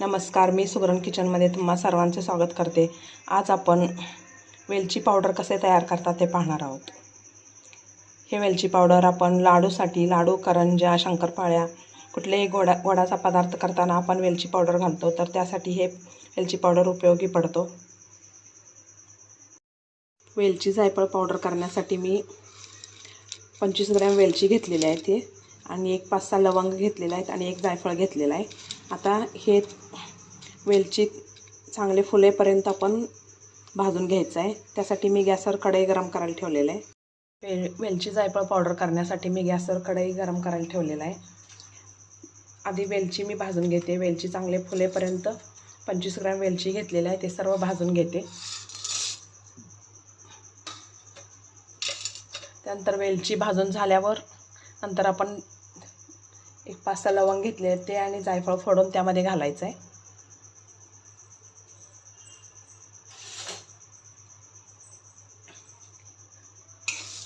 नमस्कार मी सुगरण किचनमध्ये तुम्हा सर्वांचे स्वागत करते. आज आपण वेलची पावडर कसे तयार करतात ते पाहणार आहोत. हे वेलची पावडर आपण लाडूसाठी लाडू करंज्या शंकरपाळ्या कुठलेही गोडा गोडाचा पदार्थ करताना आपण वेलची पावडर घालतो तर त्यासाठी हे वेलची पावडर उपयोगी पडतो. वेलची जायफळ पावडर करण्यासाठी मी पंचवीस ग्रॅम वेलची घेतलेली आहे ते आणि एक पाच सहा लवंग घेतलेला आहेत आणि एक जायफळ घेतलेला आहे. आता हे वेलची चांगले फुलेपर्यंत आपण भाजून घ्यायचं आहे. त्यासाठी मी गॅसवर कढई गरम करायला ठेवलेलं आहे. वे वेलची जायफळ पावडर करण्यासाठी मी गॅसवर कढई गरम करायला ठेवलेलं आहे. आधी वेलची मी भाजून घेते. वेलची चांगले फुलेपर्यंत पंचवीस ग्रॅम वेलची घेतलेली आहे. ते सर्व भाजून घेते. त्यानंतर वेलची भाजून झाल्यावर नंतर आपण एक पाच सहा लवंग घेतले ते आणि जायफळ फोडून त्यामध्ये घालायचं आहे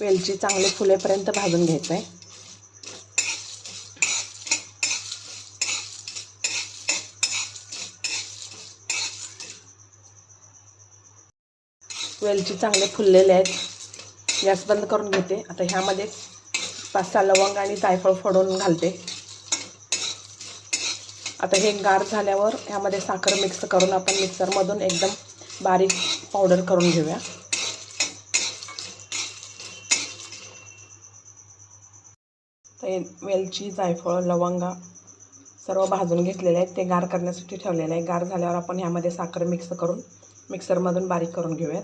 वेलची चांगले फुलेपर्यंत भाजून घ्यायचं आहे वेलची चांगले फुललेले आहेत. गॅस बंद करून घेते. आता ह्यामध्ये पाच सहा लवंग आणि जायफळ फोडून घालते. आता हे गार झाल्यावर ह्यामध्ये साखर मिक्स करून आपण मिक्सरमधून एकदम बारीक पावडर करून घेऊया. वेलची जायफळ लवंगा सर्व भाजून घेतलेले आहेत. ते गार करण्यासाठी ठेवलेले आहे. गार झाल्यावर आपण ह्यामध्ये साखर मिक्स करून मिक्सरमधून बारीक करून घेऊयात.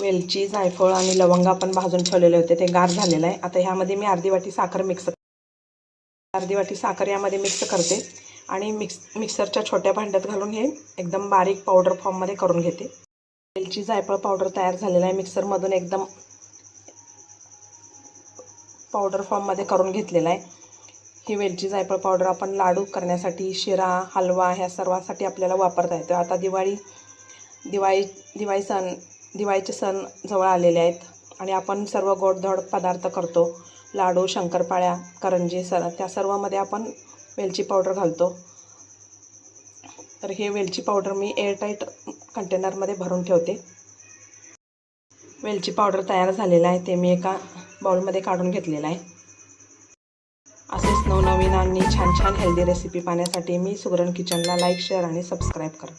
वेलची जायफळ आणि लवंग आपण भाजून ठेवलेले होते. ते गार झालेलं आहे. आता ह्यामध्ये मी अर्धी वाटी साखर मिक्स अर्धी वाटी साखर यामध्ये मिक्स करते. आणि मिक्स मिक्सरच्या छोट्या भांड्यात घालून हे एकदम बारीक पावडर फॉर्ममध्ये करून घेते. वेलची जायफळ पावडर तयार झालेला आहे. मिक्सरमधून एकदम पावडर फॉर्ममध्ये करून घेतलेला आहे. ही वेलची जायफळ पावडर आपण लाडू करण्यासाठी शिरा हलवा ह्या सर्वासाठी आपल्याला वापरता येतो. आता दिवाळी दिवाळी दिवाळी सण दिवाळीचे सण जवळ आलेले आहेत आणि आपण सर्व गोडधोड पदार्थ करतो. लाडू शंकरपाळ्या करंजी सर त्या सर्वामध्ये आपण वेलची पावडर घालतो. तर हे वेलची पावडर मी एअरटाईट कंटेनरमध्ये भरून ठेवते. वेलची पावडर तयार झालेलं आहे ते मी एका बाउलमध्ये काढून घेतलेलं आहे. असेच नवनवीन आणि छान छान हेल्दी रेसिपी पाहण्यासाठी मी सुगरण किचनला लाईक शेअर आणि सबस्क्राईब करा.